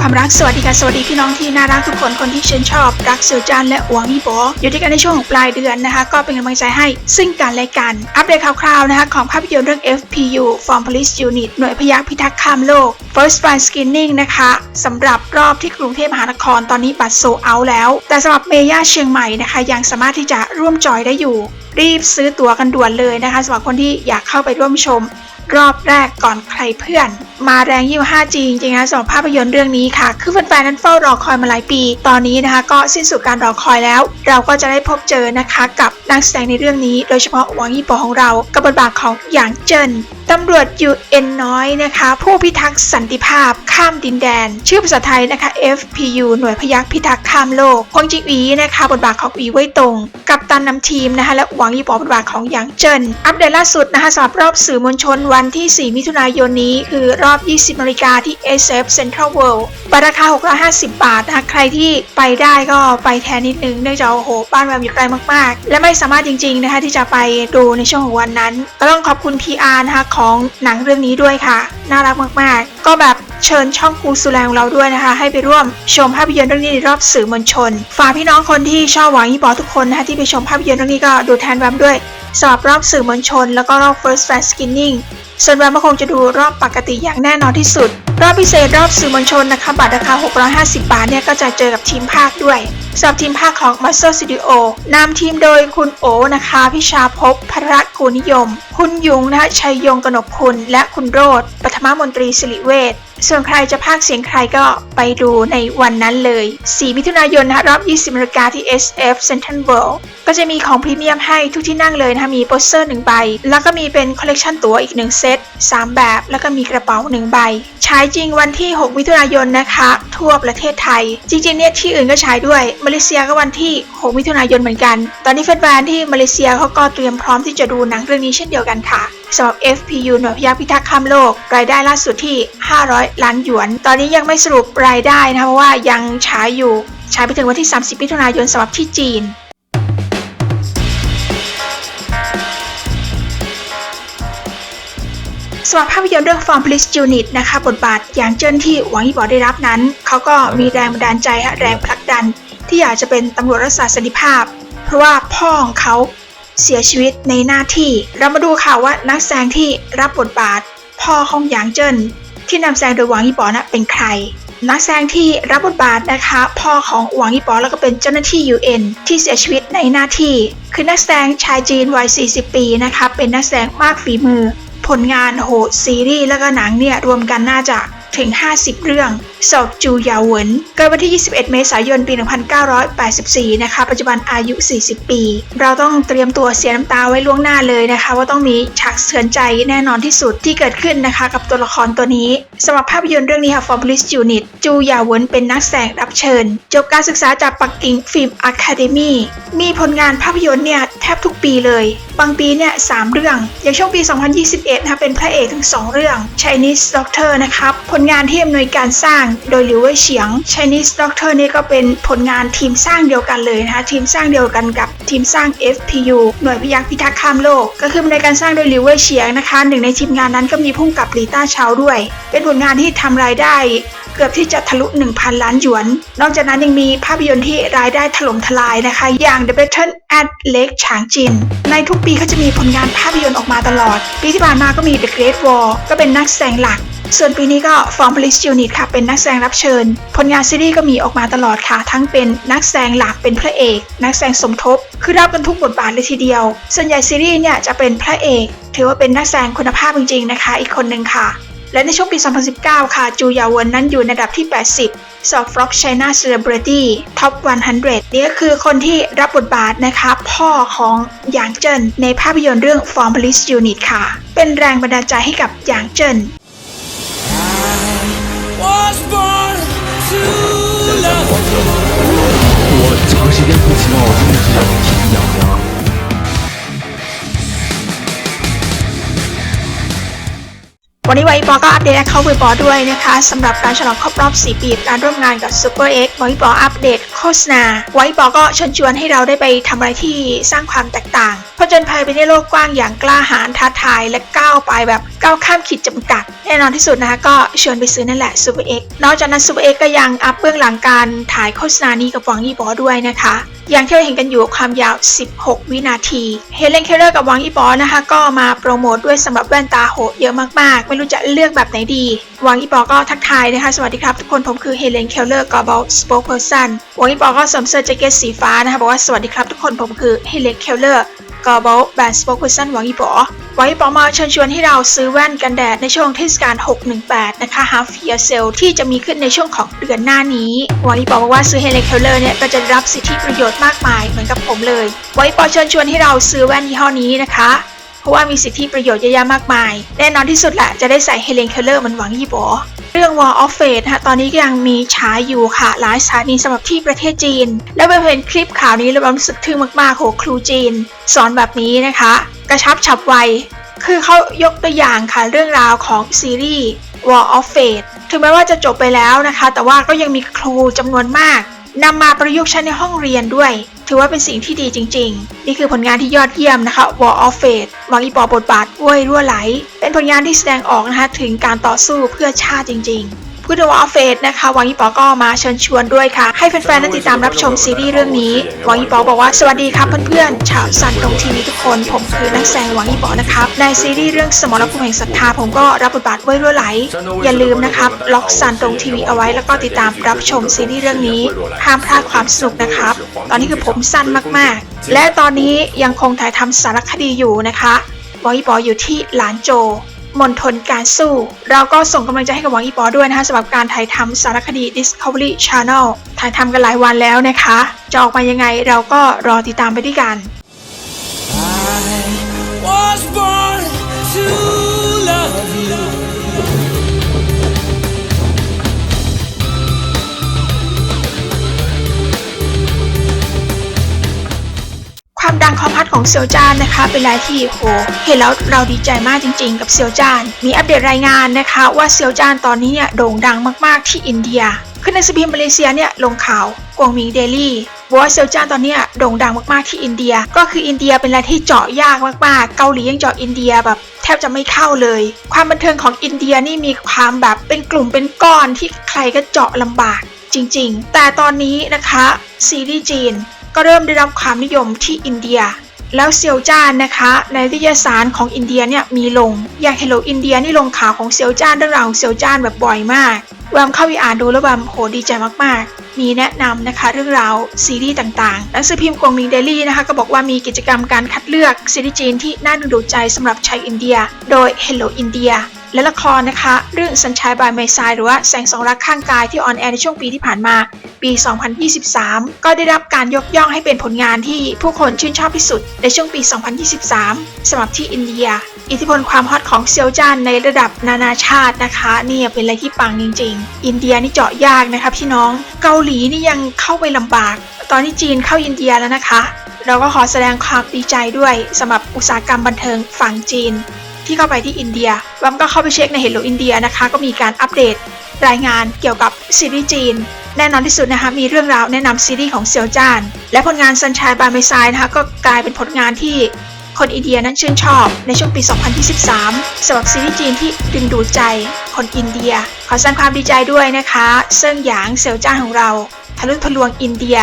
ความรักสวัสดีค่ะสวัสดีพี่น้องที่น่ารักทุกคนคนที่ชื่นชอบ รักเสือจานและหวงอีโบอยู่ด้วยกันในช่วงของปลายเดือนนะคะ ก็เป็นกำลังใจให้ซึ่งกันและกัน อัปเดตข่าวๆนะคะของภาพยนตร์เรื่อง FPU Form Police Unit หน่วยพยัคฆ์พิทักษ์ข้ามโลก First Flight Screening นะคะสำหรับรอบที่กรุงเทพมหานครตอนนี้บัตรโซเอาแล้ว แต่สำหรับเมย่าเชียงใหม่นะคะ ยังสามารถที่จะร่วมจอยได้อยู่ รีบซื้อตั๋วกันด่วนเลยนะคะสำหรับคนที่อยากเข้าไปร่วมชม รอบแรกก่อนใครเพื่อน มาแรงยิ่งกว่า 5G จริงๆนะสำหรับภาพยนตร์เรื่องนี้ค่ะ คือแฟนๆนั้นเฝ้ารอคอยมาหลายปี ตอนนี้นะคะ ก็สิ้นสุดการรอคอยแล้ว เราก็จะได้พบเจอนะคะกับนักแสดงในเรื่องนี้ โดยเฉพาะหวังยี่ปอของเรากับบทบาทของหยางเจิน ตำรวจ UN น้อยนะคะ ผู้พิทักษ์สันติภาพข้ามดินแดน ชื่อภาษาไทยนะคะ FPU หน่วยพยัคฆ์พิทักษ์ข้ามโลกฮวงจิงอีนะคะ บทบาทของอีไว้ตรง กับตันนำทีมนะคะ และหวังยี่ปอบทบาทของหยางเจิน อัปเดตล่าสุดนะคะสำหรับรอบสื่อมวลชนวันที่ 4 มิถุนายนนี้ คือรอบ 20นาฬิกาที่ SF Central World บัตรราคา 650 บาทนะคะใครที่ไปได้ก็ไปแทนนิดนึงเนื่องจากโอ้โหบ้านแวมอยู่ไกลมากๆ และไม่สามารถจริงๆนะคะที่จะไปดูในช่วงของวันนั้นก็ต้องขอบคุณ PR นะคะของหนังเรื่องนี้ด้วยค่ะ น่ารักมากๆ ก็แบบเชิญช่องคูสุแลของเราด้วยนะคะ ให้ไปร่วมชมภาพยนตร์เรื่องนี้ในรอบสื่อมวลชน ฝากพี่น้องคนที่ชอบหวังยี่ปอทุกคนนะคะที่ไปชมภาพยนตร์เรื่องนี้ก็ดูแทนแวมด้วยสำหรับรอบสื่อมวลชน แล้วก็รอบ first fan screening ส่วนแรมก็คงจะดูรอบปกติอย่างแน่นอนที่สุด รอบพิเศษรอบสื่อมวลชนนะคะบัตรราคา 650 บาทเนี่ยก็จะเจอกับทีมภาคด้วยสำหรับทีมภาคของ Master Studio นำทีมโดยคุณโอนะคะ พิชาภพพระกูนิยม คุณยุงนะคะชัยยงกนกคุณ และคุณโรธปฐมมนตรีสิริเวช ส่วนใครจะพากเสียงใครก็ไปดูในวันนั้นเลย 4 มิถุนายนนะคะรอบ 20นาฬิกาที่ SF Central World ก็จะมีของพรีเมียมให้ทุกที่นั่งเลยนะคะมีโปสเตอร์หนึ่งใบ แล้วก็มีเป็นคอลเลกชันตั๋วอีกหนึ่งเซต3 แบบ แล้วก็มีกระเป๋า 1 ใบฉายจริงวันที่ 6 มิถุนายนนะคะ ทั่วประเทศไทย จริงๆเนี่ยที่อื่นก็ฉายด้วย มาเลเซียก็วันที่ 6 มิถุนายนเหมือนกัน ตอนนี้แฟนๆที่มาเลเซียเขาก็เตรียมพร้อมที่จะดูหนังเรื่องนี้เช่นเดียวกันค่ะสำหรับ FPU หน่วยพยัคฆ์พิทักษ์ข้ามโลก รายได้ล่าสุดที่ 500 ล้านหยวน ตอนนี้ยังไม่สรุปรายได้นะคะเพราะว่ายังฉายอยู่ฉายไปถึงวันที่ 30 มิถุนายนสำหรับที่จีนำหรับภาพยนตร์เรื่อง Form Police Unit นะคะบทบาทอย่างเจิ้นที่หวังยี่บอได้รับนั้น เขาก็มีแรงบันดาลใจและแรงผลักดัน ที่อยากจะเป็นตำรวจรักษาสันติภาพ เพราะว่าพ่อของเขาเสียชีวิตในหน้าที่ เรามาดูค่ะว่านักแสดงที่รับบทบาท พ่อของหยางเจิ้นที่นำแสดงโดยหวังยี่บอนะเป็นใคร นักแสดงที่รับบทบาทนะคะ พ่อของหวังยี่ปอแล้วก็เป็นเจ้าหน้าที่ UN ที่เสียชีวิตในหน้าที่ คือนักแสดงชายจีนวัย 40 ปีนะคะเป็นนักแสดงมากฝีมือ ผลงานโหซีรีส์แล้วก็หนังเนี่ยรวมกันน่าจะ ถึง 50 เรื่อง สอบจูยาเหวินเกิดวันที่ 21 เมษายน ปี 1984 นะคะ ปัจจุบันอายุ 40 ปี เราต้องเตรียมตัวเสียน้ำตาไว้ล่วงหน้าเลยนะคะ ว่าต้องมีฉากเสือนใจแน่นอนที่สุดที่เกิดขึ้นนะคะ กับตัวละครตัวนี้สำหรับภาพยนตร์เรื่องนี้ค่ะ For Police Unit จูยาเหวินเป็นนักแสดงรับเชิญ จบการศึกษาจากปักกิ่งฟิล์มอะคาเดมีมีผลงานภาพยนตร์เนี่ยแทบทุกปีเลย บางปีเนี่ยสามเรื่อง อย่างช่วงปี 2021 นะคะเป็นพระเอกถึง 2 เรื่อง Chinese Doctor นะครับผลงานที่อำนวยการสร้างโดยหลิวเว่ยเฉียง Chinese Doctor นี่ก็เป็นผลงานทีมสร้างเดียวกันเลยนะคะทีมสร้างเดียวกันกับทีมสร้าง FPU หน่วยพยัคฆ์พิทักษ์ข้ามโลก ก็คือในการสร้างโดยหลิวเว่ยเฉียงนะคะหนึ่งในทีมงานนั้นก็มีพุ่งกับลีต้าเชาด้วย เป็นผลงานที่ทำรายได้เกือบที่จะทะลุ 1,000 ล้านหยวน นอกจากนั้นยังมีภาพยนตร์ที่รายได้ถล่มทลายนะคะ อย่าง The Battle at Lake ฉางจิน ในทุกปีเขาจะมีผลงานภาพยนตร์ออกมาตลอด ปีที่ผ่านมาก็มี The Great Wall ก็เป็นนักแสดงหลัก ส่วนปีนี้ก็ Form Police Unit ค่ะ เป็นนักแสดงรับเชิญ ผลงานซีรีส์ก็มีออกมาตลอดค่ะ ทั้งเป็นนักแสดงหลักเป็นพระเอก นักแสดงสมทบ คือรับกันทุกบทบาทเลยทีเดียว ส่วนใหญ่ซีรีส์เนี่ยจะเป็นพระเอก ถือว่าเป็นนักแสดงคุณภาพจริงๆนะคะ อีกคนหนึ่งค่ะ และในช่วงปี 2019 ค่ะ จูยาวนนั้นอยู่ในอันดับที่ 80 สอบ Frog China Celebrity Top 100 นี่ก็คือคนที่รับบทบาทนะคะพ่อของหยางเจินในภาพยนตร์เรื่อง Form Police Unit ค่ะ เป็นแรงบันดาลใจให้กับหยางเจิน was born to love. วันนี้ไวอีปอก็อัปเดตเขาไวปอด้วยนะคะสำหรับการฉลองครบรอบ 4 ปีการร่วมงานกับ Super X ไวอีปออัปเดตโฆษณา ไวอีปอก็เชิญชวนให้เราได้ไปทำอะไรที่สร้างความแตกต่างผจญภัยไปในโลกกว้างอย่างกล้าหาญท้าทายและก้าวไปแบบก้าวข้ามขีดจำกัด แน่นอนที่สุดนะคะก็ชวนไปซื้อนั่นแหละ Super X นอกจากนั้น Super X ก็ยังอัพเบื้องหลังการถ่ายโฆษณานี้กับหวังอีปอด้วยนะคะอย่างที่เราเห็นกันอยู่ความยาว 16 วินาทีเฮเลนเคลเลอร์กับวังอีปอนะคะก็มาโปรโมทด้วยสำหรับแว่นตาโหดเยอะมากๆไม่รู้จะเลือกแบบไหนดีวังอีปอก็ทักทายนะคะ สวัสดีครับทุกคนผมคือเฮเลนเคลเลอร์กอบอลสปอคเพอร์ซันวังอีปอก็สวมเสื้อแจ็คเก็ตสีฟ้านะคะบอกว่าสวัสดีครับทุกคนผมคือเฮเลนเคลเลอร์กอบอลแบรนด์สปอคเพอร์ซันวังอีปอวังอีปอมาเชิญชวนให้เราซื้อแว่นกันแดดในช่วงเทศกาล 618 นะคะ Half Year Sale ที่จะมีขึ้นในช่วงของเดือนหน้านี้วังอีปอบอกว่าซื้อเฮเลนเคลเลอร์เนี่ยก็จะรับสิทธิประโยชน์มากมายเหมือนกับผมเลยวังอีปอเชิญชวนให้เราซื้อแว่นยี่ห้อนี้นะคะ ราะว่ามีสิทธิประโยชน์เยอะแยะมากมาย แน่นอนที่สุดแหละจะได้ใส่เฮเลนเคลเลอร์มันหวังยี่บอเรื่อง War of Fate นะคะตอนนี้ก็ยังมีฉายอยู่ค่ะ หลายสถานีสำหรับที่ประเทศจีน แล้วไปเห็นคลิปข่าวนี้แล้วรู้สึกทึ่งมากๆโหครูจีน สอนแบบนี้นะคะ กระชับฉับไว คือเขายกตัวอย่างค่ะเรื่องราวของซีรีส์ War of Fate ถึงแม้ว่าจะจบไปแล้วนะคะ แต่ว่าก็ยังมีครูจำนวนมากนำมาประยุกต์ใช้ในห้องเรียนด้วย ถือว่าเป็นสิ่งที่ดีจริง ๆ นี่คือผลงานที่ยอดเยี่ยมนะคะ War of Fate วางอีปอบทบาทเว้ยรั่วไหล เป็นผลงานที่แสดงออกนะคะถึงการต่อสู้เพื่อชาติจริง ๆ พูดถึง War of Fate นะคะวางอีปอก็มาเชิญชวนด้วยค่ะ ให้แฟนๆได้ติดตามรับชมซีรีส์เรื่องนี้วางอีปอบอกว่าสวัสดีครับเพื่อนๆชาวซันตรงทีวีทุกคน ผมคือนักแสดงวางอีปอนะครับในซีรีส์เรื่องสมรภูมิแห่งศรัทธาผมก็รับบทบาทเว้รั่วไหล อย่าลืมนะครับล็อกซันตรงทีวีเอาไว้แล้วก็ติดตามรับชมซีรีส์เรื่องนี้ห้ามพลาดความสนุกนะครับ ตอนนี้คือผมสั้นมากๆ และตอนนี้ยังคงถ่ายทำสารคดีอยู่นะคะวองอีปออยู่ที่หลานโจ มณฑลการสู้ เราก็ส่งกำลังใจให้กับหวังอีปอด้วยนะคะสำหรับการถ่ายทำสารคดี Discovery Channel ถ่ายทำกันหลายวันแล้วนะคะ จะออกมายังไงเราก็รอติดตามไปด้วยกัน เซียวจานนะคะ เป็นอะไรที่โหเห็นแล้วเราดีใจมากจริง ๆ กับเซียวจาน มีอัปเดตรายงานนะคะว่าเซียวจานตอนนี้เนี่ยโด่งดังมากๆที่อินเดียคือในสพิมมาเลเซียเนี่ยลงข่าวกวงมิงเดลี่ว่าเซียวจานตอนนี้โด่งดังมากๆที่อินเดีย ก็คืออินเดียเป็นอะไรที่เจาะยากมากๆ เกาหลียังเจาะอินเดียแบบแทบจะไม่เข้าเลย ความบันเทิงของอินเดียนี่มีความแบบเป็นกลุ่มเป็นก้อนที่ใครก็เจาะลำบากจริง ๆ แต่ตอนนี้นะคะซีรีส์จีนก็เริ่มได้รับความนิยมที่อินเดีย แล้วเซียวจ้านนะคะในนิตยสารของอินเดียเนี่ยมีลง อย่างเฮลโลอินเดียนี่ลงข่าวของเซียวจ้านเรื่องราวของเซียวจ้านแบบบ่อยมากแวมเข้าไปอ่านดูแล้วแบบโหดีใจมากๆ มีแนะนำนะคะเรื่องราวซีรีส์ต่างๆหนังสือพิมพ์กวงมิงเดลี่นะคะก็บอกว่ามีกิจกรรมการคัดเลือกซีรีส์จีนที่น่าดึงดูดใจสำหรับชาวอินเดีย โดย Hello อินเดีย และละครนะคะ เรื่องสัญชัยบายไมซายหรือว่าแสงสองรักข้างกายที่ออนแอร์ในช่วงปีที่ผ่านมา ปี 2023 ก็ได้รับการยกย่องให้เป็นผลงานที่ผู้คนชื่นชอบที่สุด ในช่วงปี 2023 สำหรับที่อินเดีย อิทธิพลความฮอตของเซียวจานในระดับนานาชาตินะคะเนี่ยเป็นอะไรที่ปังจริง ๆ อินเดียนี่เจาะยากนะคะพี่น้อง เกาหลีนี่ยังเข้าไปลำบาก ตอนนี้จีนเข้าอินเดียแล้วนะคะเราก็ขอแสดงความดีใจด้วยสำหรับอุตสาหกรรมบันเทิงฝั่งจีน ที่เข้าไปที่อินเดียวัมก็เข้าไปเช็คใน Hello อินเดียนะคะ ก็มีการอัปเดตรายงานเกี่ยวกับซีรีส์จีน แน่นอนที่สุดนะคะมีเรื่องราวแนะนำซีรีส์ของเซียวจาน และผลงานซันชายบา m มซายนะคะก็กลายเป็นผลงานที่คนอินเดียนั้นชื่นชอบในช่วงปี 2023สำหรับซีรีส์จีนที่ดึงดูดใจคนอินเดีย ขอแสดงความดีใจด้วยนะคะ เซิ่งหยางเซียวจานของเราทะลุทะลวงอินเดีย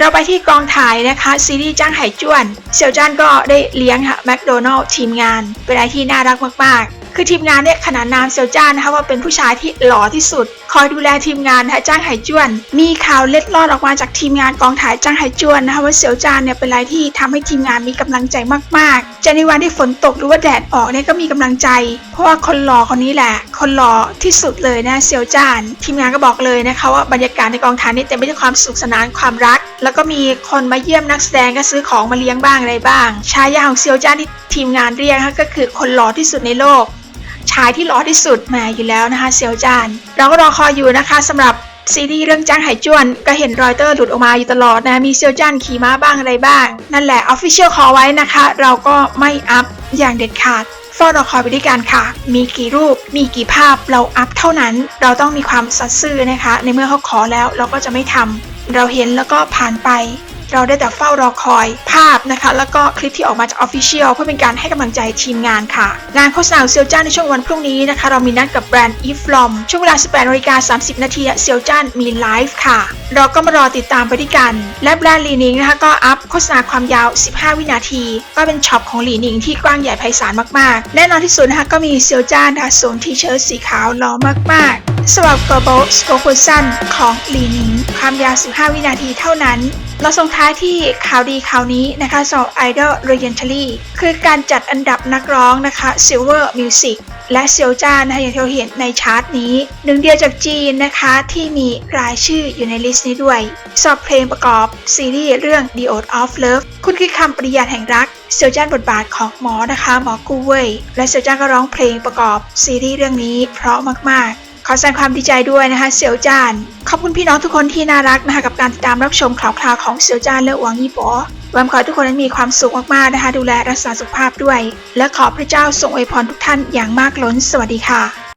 เราไปที่กองถ่ายนะคะซีรีส์จ้างไห่จ้วนเซียวจ้านก็ได้เลี้ยงค่ะแมคโดนัลล์ทีมงาน เป็นอะไรที่น่ารักมากๆ คือทีมงานเนี่ยขนานนามเซียวจ้านนะคะว่าเป็นผู้ชายที่หล่อที่สุด คอยดูแลทีมงานนะคะจ้างไห่จ้วน มีข่าวเล็ดลอดออกมาจากทีมงานกองถ่ายจ้างไห่จ้วนนะคะว่าเซียวจ้านเนี่ยเป็นอะไรที่ทำให้ทีมงานมีกำลังใจมากๆจะในวันที่ฝนตกหรือว่าแดดออกเนี่ยก็มีกำลังใจ เพราะว่าคนหล่อคนนี้แหละ คนหล่อที่สุดเลยนะเซียวจ้าน ทีมงานก็บอกเลยนะคะว่าบรรยากาศในกองถ่ายนี่เต็มไปด้วยความสุขสนานความรัก แล้วก็มีคนมาเยี่ยมนักแสดงก็ซื้อของมาเลี้ยงบ้างอะไรบ้างฉายาของเซียวจ้านที่ทีมงานเรียกนะคะก็คือคนหล่อที่สุดในโลก ชายที่หล่อที่สุดมาอยู่แล้วนะคะเซียวจาน เราก็รอคอยอยู่นะคะสำหรับ ซีรีส์เรื่องจ้างไหจวน ก็เห็นรอยเตอร์หลุดออกมาอยู่ตลอดนะ มีเซียวจ้านขี่ม้าบ้างอะไรบ้าง นั่นแหละออฟฟิเชียลขอไว้นะคะ เราก็ไม่อัพอย่างเด็ดขาดเฝ้ารอคอยไปด้วยกันค่ะ มีกี่รูป มีกี่ภาพเราอัพเท่านั้น เราต้องมีความสัตย์ซื่อนะคะ ในเมื่อเขาขอแล้วเราก็จะไม่ทำเราเห็นแล้วก็ผ่านไป เราได้แต่เฝ้ารอคอยภาพนะคะ แล้วก็คลิปที่ออกมาจาก Official เพื่อเป็นการให้กำลังใจทีมงานค่ะ งานโฆษณาเซียวจ้านในช่วงวันพรุ่งนี้นะคะ เรามีนัดกับแบรนด์ e f l o m ช่วงเวลา 18นาฬิกา30 นาทีเซียวจ้านมีไลฟ์ค่ะ เราก็มารอติดตามไปด้วยกัน และแบรนด์ลีนิงนะคะก็อัพโฆษณาความยาว 15 วินาที ก็เป็นช็อปของลีนิงที่กว้างใหญ่ไพศาลมากๆ แน่นอนที่สุดนะคะก็มีเซียวจ้านนะคะสวมทีเชิ้ตสีขาวหล่อมากๆ สำหรับ Global s c o p e r ของลีนิง ความยาว 15 วินาทีเท่านั้น เราส่งท้ายที่ข่าวดีข่าวนี้นะคะสำหรับ Idol r e g e n t a l y คือการจัดอันดับนักร้องนะคะ Silver Music และเซียวจ้านะคะอย่างที่เราเห็นในชาร์ตนี้ หนึ่งเดียวจากจีนนะคะที่มีรายชื่ออยู่ในลิสต์นี้ด้วยสอบเพลงประกอบ ซีรีส์เรื่อง The Oath of Love คุณคือคำปริญาณแห่งรักเซียวจ้านบทบาทของหมอนะคะ หมอกูเว่ยและเซียวจ้านก็ร้องเพลงประกอบซีรีส์เรื่องนี้เพราะมากๆ ขอแสดงความดีใจด้วยนะคะเสียวจาน ขอบคุณพี่น้องทุกคนที่น่ารักนะคะกับการติดตามรับชมข่าวคราวของเสียวจานและหวังยี่ปอหวังขอทุกคนนั้นมีความสุขมากๆนะคะ ดูแลรักษาสุขภาพด้วย และขอพระเจ้าทรงอวยพรทุกท่านอย่างมากล้น สวัสดีค่ะ